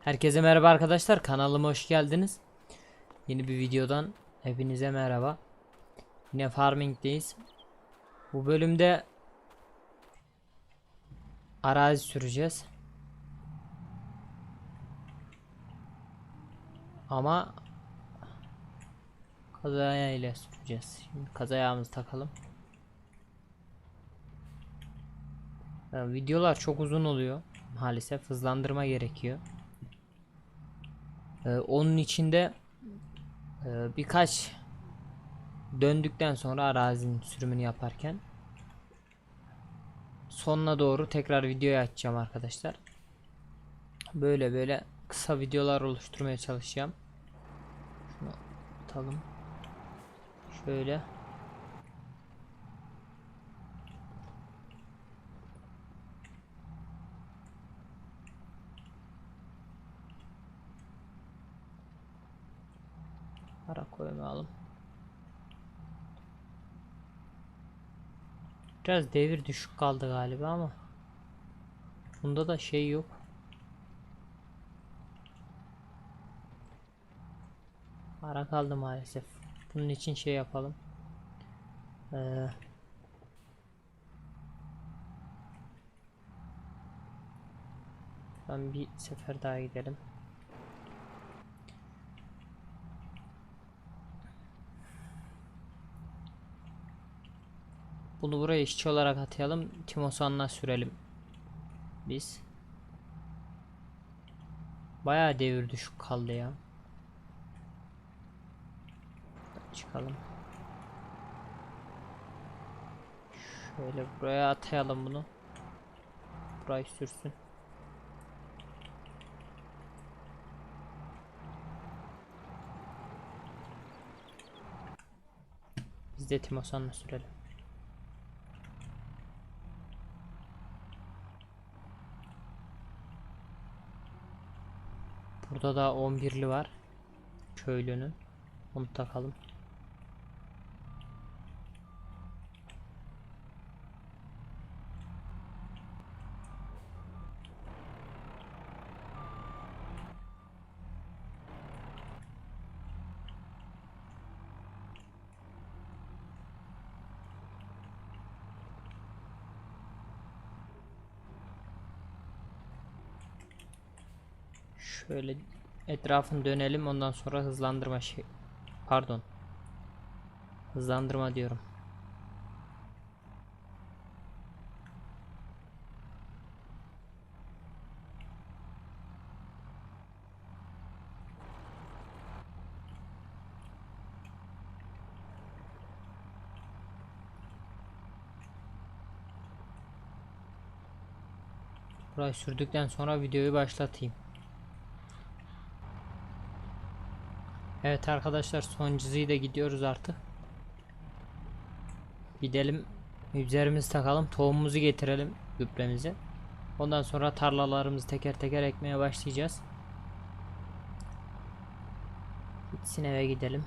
Herkese merhaba arkadaşlar kanalıma hoş geldiniz. Yeni bir videodan hepinize merhaba. Yine farming'deyiz. Bu bölümde arazi süreceğiz. Ama kazaya ile süreceğiz. Şimdi kazayağımızı takalım. Ya, videolar çok uzun oluyor. Maalesef hızlandırma gerekiyor. Ee, onun içinde e, birkaç döndükten sonra arazinin sürümünü yaparken sonuna doğru tekrar videoyu açacağım arkadaşlar. Böyle böyle kısa videolar oluşturmaya çalışacağım. Şunu atalım. Şöyle. Koymayalım. Biraz devir düşük kaldı galiba ama bunda da şey yok. Para kaldı maalesef. Bunun için şey yapalım. Ee, ben bir sefer daha gidelim. Bunu buraya işçi olarak atayalım. Timosan'la sürelim. Biz. Bayağı devir düşük kaldı ya. Çıkalım. Şöyle buraya atayalım bunu. Burayı sürsün. Biz de Timosan'la sürelim. Burada da 11'li var. Köylünün. Onu takalım. Şöyle etrafını dönelim ondan sonra hızlandırma şey pardon. Hızlandırma diyorum. Burayı sürdükten sonra videoyu başlatayım Evet arkadaşlar son çizgiyi de gidiyoruz artık. Gidelim üzerimizi takalım tohumumuzu getirelim gübremizi. Ondan sonra tarlalarımızı teker teker ekmeye başlayacağız. Gitsin eve gidelim.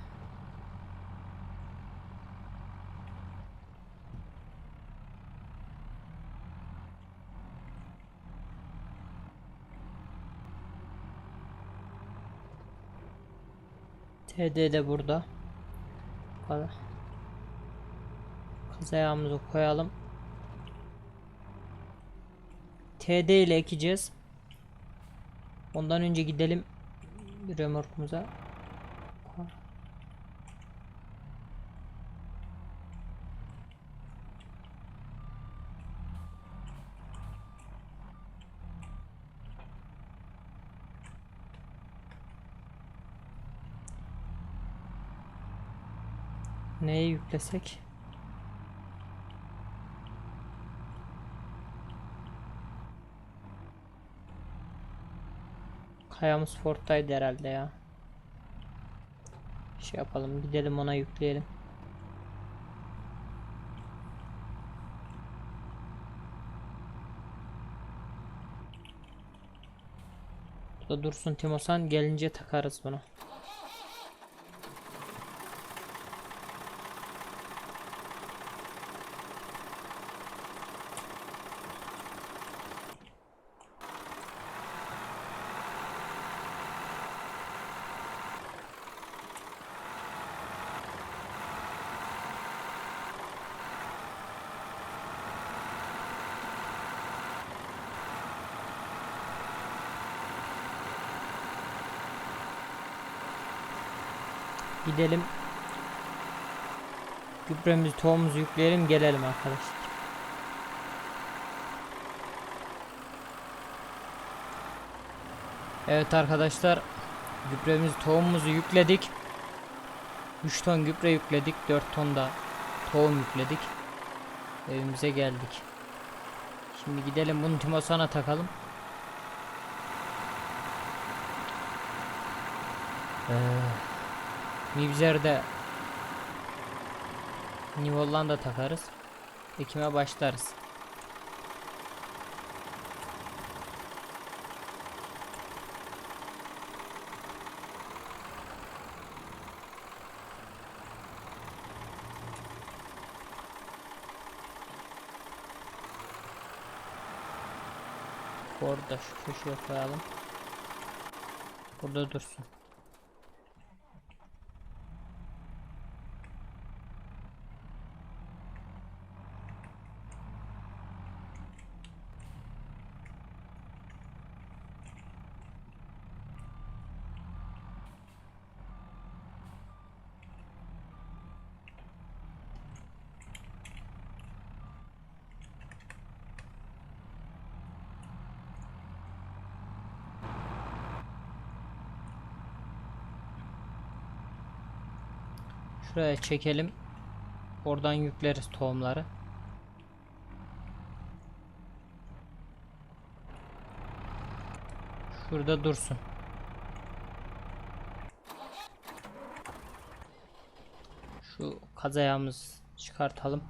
TD de burada. Kız ayağımızı koyalım. TD ile ekeceğiz. Ondan önce gidelim remorkumuza. Neye yüklesek? Kayamız Fort'taydı herhalde ya. Şey yapalım gidelim ona yükleyelim. Burada dursun Timosan gelince takarız bunu. Gidelim. Gübremizi tohumumuzu yükleyelim gelelim arkadaşlar. Evet arkadaşlar gübremizi tohumumuzu yükledik. 3 ton gübre yükledik 4 ton da tohum yükledik. Evimize geldik. Şimdi gidelim bunu Timosan'a takalım. Ee, Mibzer'de New Holland'a takarız. Ekime başlarız. Orada şu köşeye koyalım. Burada dursun. Şuraya çekelim. Oradan yükleriz tohumları. Şurada dursun. Şu kazayağımız çıkartalım.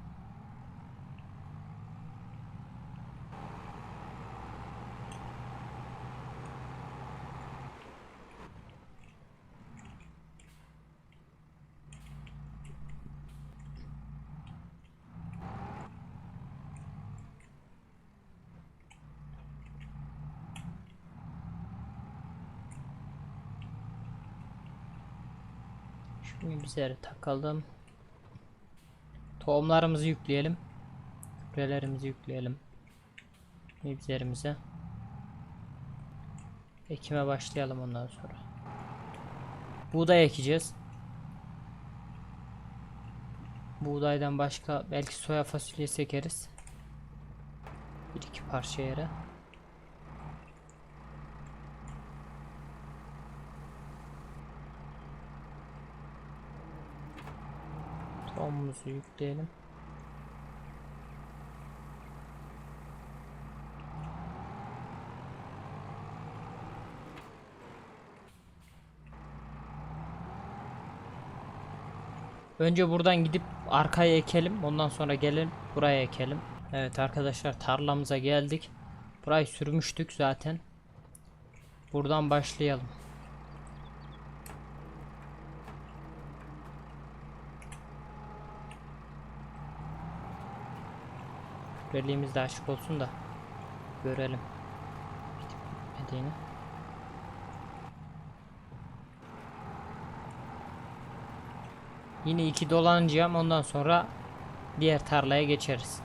Bizlere takalım. Tohumlarımızı yükleyelim. Gübrelerimizi yükleyelim. Mibzerimize. Ekime başlayalım ondan sonra. Buğday ekeceğiz. Buğdaydan başka belki soya fasulyesi ekeriz. Bir iki parça yere. Tohumumuzu yükleyelim. Önce buradan gidip arkaya ekelim. Ondan sonra gelin buraya ekelim. Evet arkadaşlar tarlamıza geldik. Burayı sürmüştük zaten. Buradan başlayalım. Birliğimiz de açık olsun da görelim. Bitip. Yine iki dolanacağım ondan sonra diğer tarlaya geçeriz.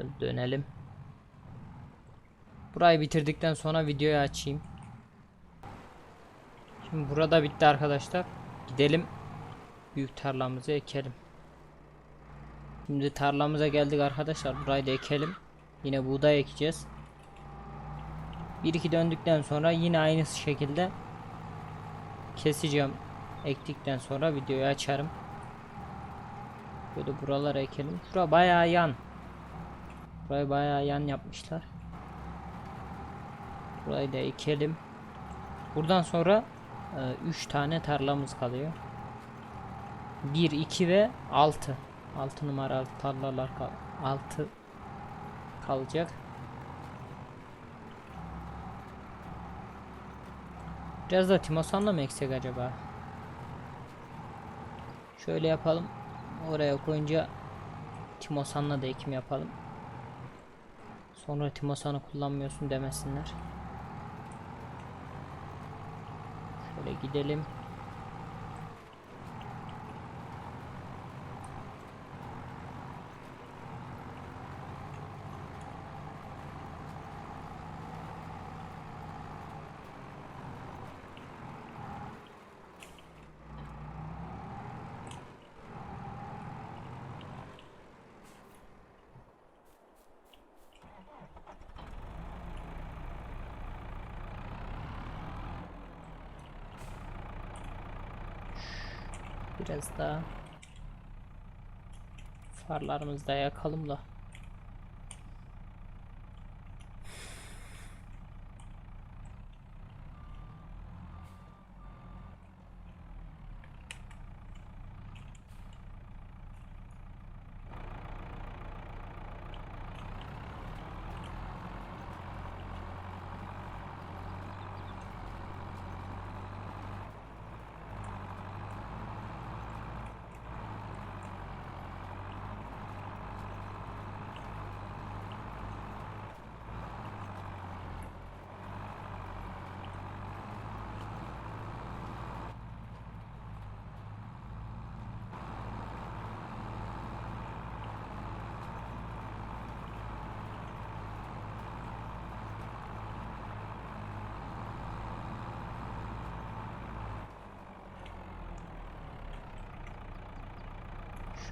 Böyle dönelim. Burayı bitirdikten sonra videoyu açayım. Şimdi burada bitti arkadaşlar. Gidelim. Büyük tarlamızı ekelim. Şimdi tarlamıza geldik arkadaşlar. Burayı da ekelim. Yine buğday ekeceğiz. Bir iki döndükten sonra yine aynı şekilde keseceğim. Ektikten sonra videoyu açarım. Böyle buralara ekelim. Bura bayağı yan. Burayı bayağı yan yapmışlar. Burayı da ekelim. Buradan sonra 3 tane tarlamız kalıyor. 1, 2 ve 6. 6 numaralı tarlalar kal 6 kalacak. Biraz da Timosan'la mı eksek acaba? Şöyle yapalım. Oraya koyunca Timosan'la da ekim yapalım. Sonra Timosan'ı kullanmıyorsun demesinler. Şöyle gidelim. Biraz daha farlarımızı da yakalım da.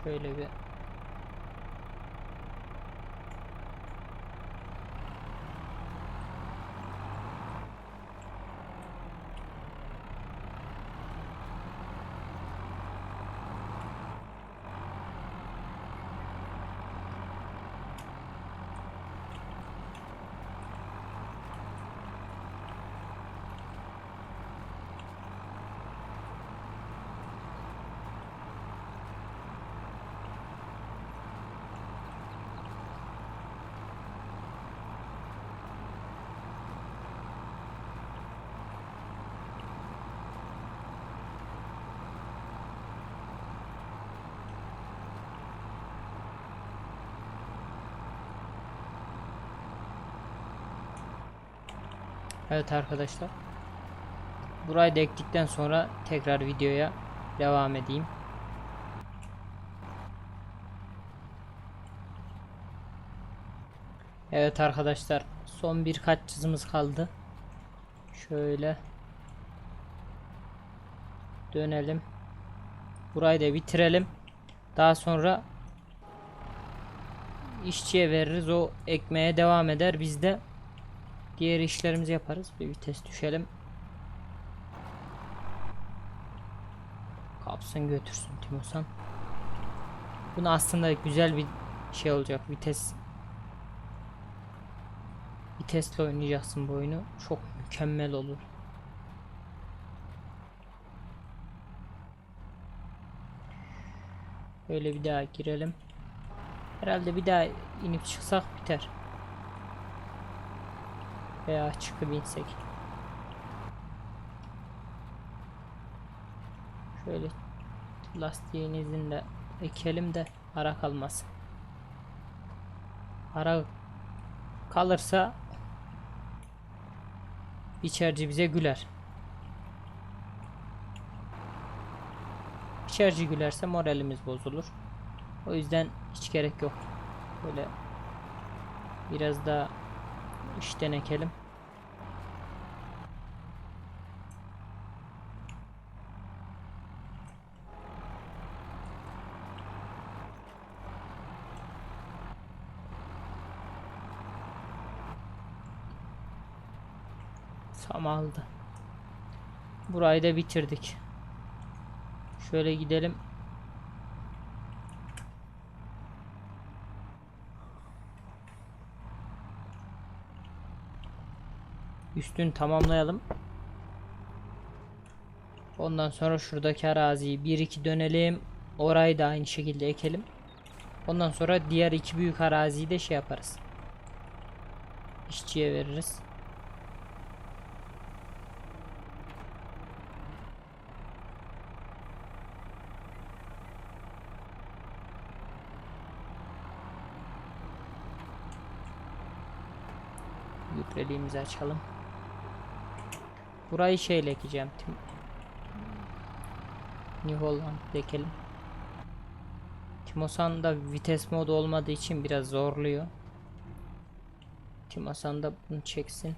Şöyle bir Evet arkadaşlar. Burayı da ektikten sonra tekrar videoya devam edeyim. Evet arkadaşlar son birkaç çizimiz kaldı. Şöyle dönelim. Burayı da bitirelim. Daha sonra işçiye veririz. O ekmeye devam eder. Biz de diğer işlerimizi yaparız. Bir vites düşelim. Kapsın götürsün Timosan. Bunu aslında güzel bir şey olacak. Vites Vitesle oynayacaksın bu oyunu. Çok mükemmel olur. Böyle bir daha girelim. Herhalde bir daha inip çıksak biter. Veya çıkıp insek. Şöyle lastiğinizin de ekelim de ara kalmasın. Ara kalırsa biçerci bize güler. Biçerci gülerse moralimiz bozulur. O yüzden hiç gerek yok. Böyle biraz daha işten ekelim. Tam aldı. Burayı da bitirdik. Şöyle gidelim. Üstünü tamamlayalım. Ondan sonra şuradaki araziyi 1-2 dönelim. Orayı da aynı şekilde ekelim. Ondan sonra diğer iki büyük araziyi de şey yaparız. İşçiye veririz. Gübreliğimizi açalım. Burayı şeyle ekeceğim. New Holland ekelim. Timosan da vites modu olmadığı için biraz zorluyor. Timosan da bunu çeksin.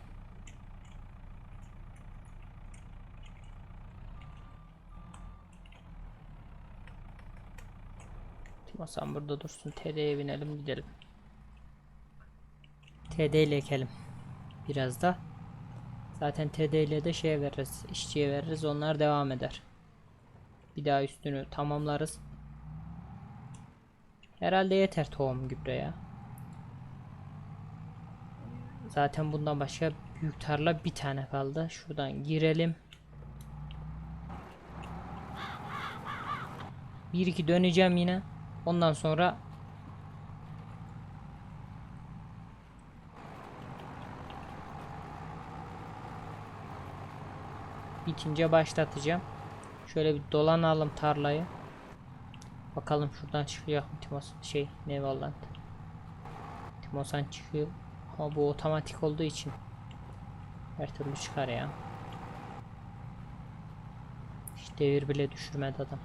Timosan burada dursun. TD'ye binelim gidelim. TD ile ekelim. Biraz da. Zaten TD ile de şeye veririz. işçiye veririz. Onlar devam eder. Bir daha üstünü tamamlarız. Herhalde yeter tohum gübre ya. Zaten bundan başka büyük tarla bir tane kaldı. Şuradan girelim. Bir iki döneceğim yine. Ondan sonra bitince başlatacağım. Şöyle bir dolanalım tarlayı. Bakalım şuradan çıkacak mı Timos şey Nevaland. Timosan çıkıyor. Ama bu otomatik olduğu için her türlü çıkar ya. Hiç devir bile düşürmedi adam.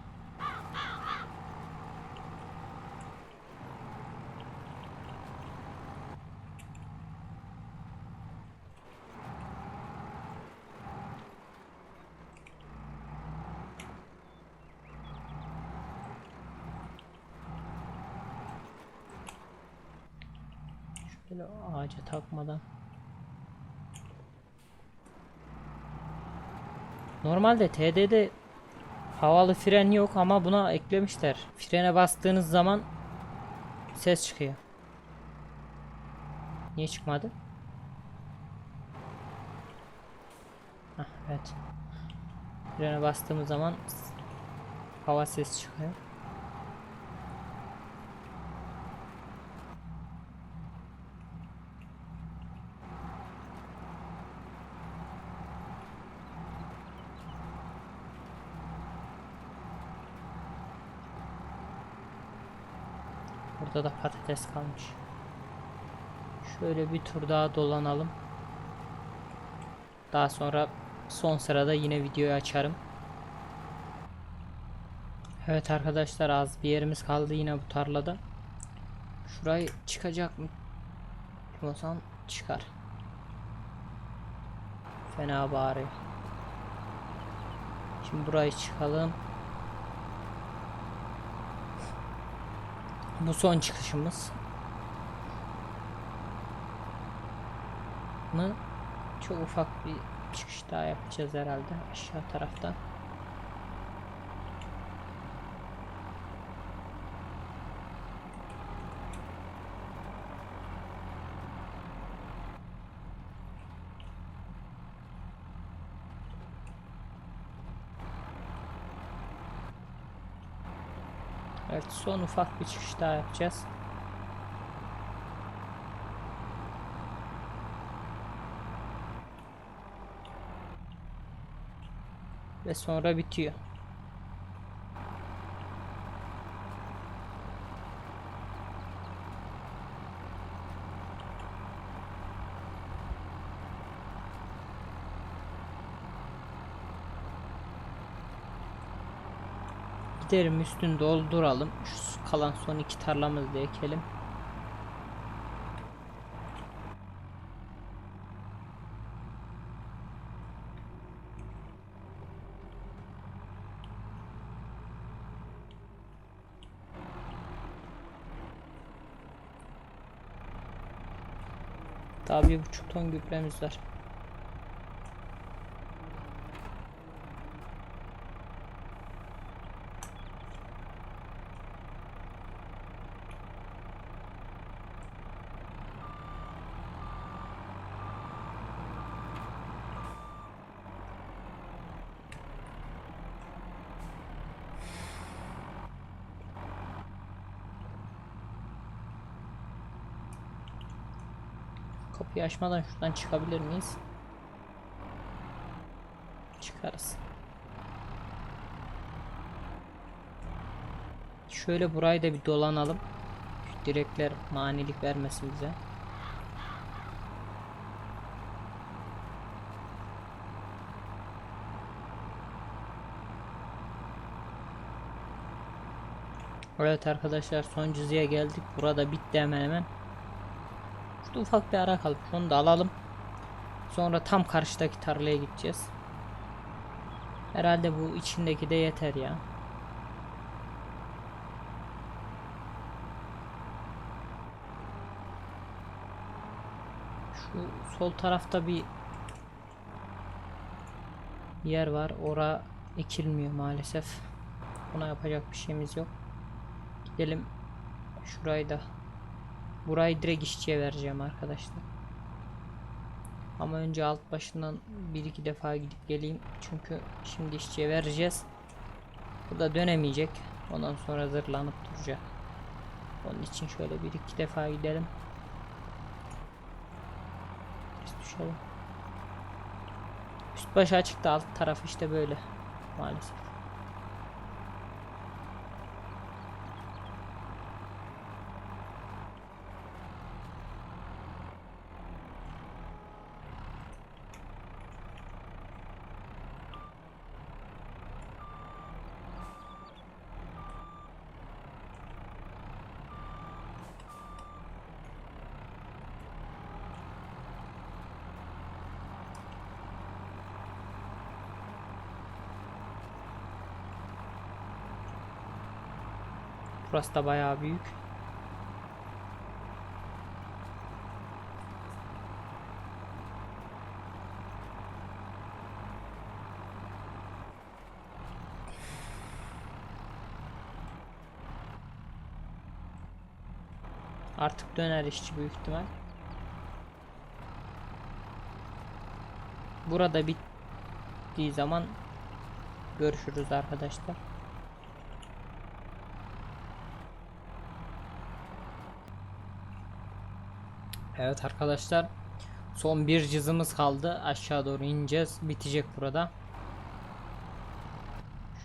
Şöyle ağaca takmadan. Normalde TD'de havalı fren yok ama buna eklemişler. Frene bastığınız zaman ses çıkıyor. Niye çıkmadı? Hah, evet. Frene bastığımız zaman hava ses çıkıyor. Burada da patates kalmış. Şöyle bir tur daha dolanalım. Daha sonra son sırada yine videoyu açarım. Evet arkadaşlar az bir yerimiz kaldı yine bu tarlada. Şurayı çıkacak mı? Timosan çıkar. Fena bağırıyor. Şimdi burayı çıkalım. Bu son çıkışımız. Mı? Çok ufak bir çıkış daha yapacağız herhalde aşağı tarafta. Evet son ufak bir çıkış daha yapacağız. Ve sonra bitiyor. Gidelim üstünü dolduralım. Şu kalan son iki tarlamızı da ekelim. Daha bir buçuk ton gübremiz var. kapıyı açmadan şuradan çıkabilir miyiz? Çıkarız. Şöyle burayı da bir dolanalım. Direkler manilik vermesin bize. Evet arkadaşlar son cüzeye geldik. Burada bitti hemen hemen. Şurada ufak bir ara kalmış. Onu da alalım. Sonra tam karşıdaki tarlaya gideceğiz. Herhalde bu içindeki de yeter ya. Şu sol tarafta bir yer var. Ora ekilmiyor maalesef. Buna yapacak bir şeyimiz yok. Gidelim şurayı da. Burayı direkt işçiye vereceğim arkadaşlar. Ama önce alt başından bir iki defa gidip geleyim. Çünkü şimdi işçiye vereceğiz. Bu da dönemeyecek. Ondan sonra zırlanıp duracak. Onun için şöyle bir iki defa gidelim. Biz düşelim. Üst başı açıkta alt taraf işte böyle. Maalesef. Burası da bayağı büyük. Artık döner işçi büyük ihtimal. Burada bittiği zaman görüşürüz arkadaşlar. Evet arkadaşlar son bir cızımız kaldı. Aşağı doğru ineceğiz. Bitecek burada.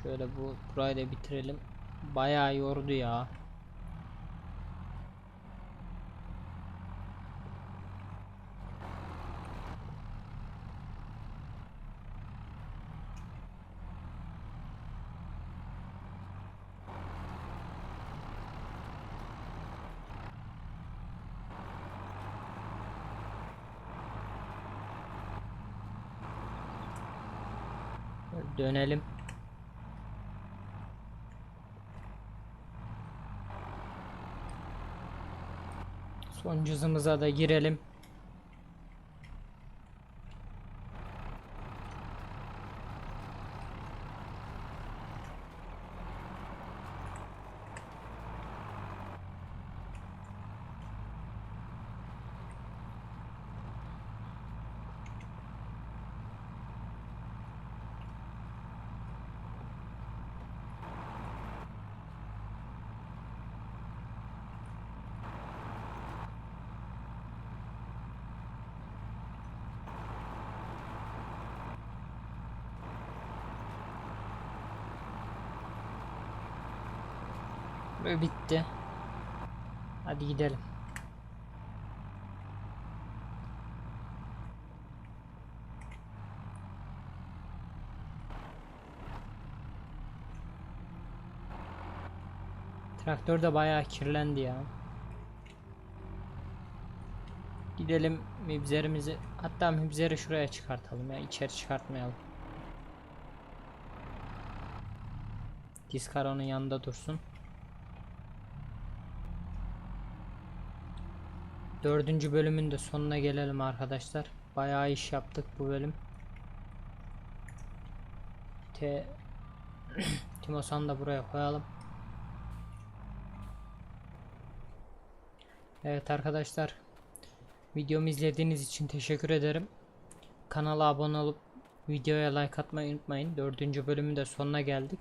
Şöyle bu burayı da bitirelim. Bayağı yordu ya dönelim. Son cızımıza da girelim Ve bitti. Hadi gidelim. Traktör de bayağı kirlendi ya. Gidelim mibzerimizi hatta mibzeri şuraya çıkartalım ya içeri çıkartmayalım. Diskar onun yanında dursun. Dördüncü bölümün de sonuna gelelim arkadaşlar. Bayağı iş yaptık bu bölüm. T Timosan da buraya koyalım. Evet arkadaşlar. Videomu izlediğiniz için teşekkür ederim. Kanala abone olup videoya like atmayı unutmayın. Dördüncü bölümün de sonuna geldik.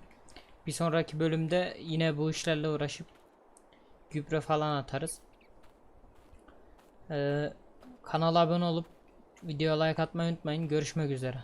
Bir sonraki bölümde yine bu işlerle uğraşıp gübre falan atarız. Ee, kanala abone olup videoya like atmayı unutmayın. Görüşmek üzere.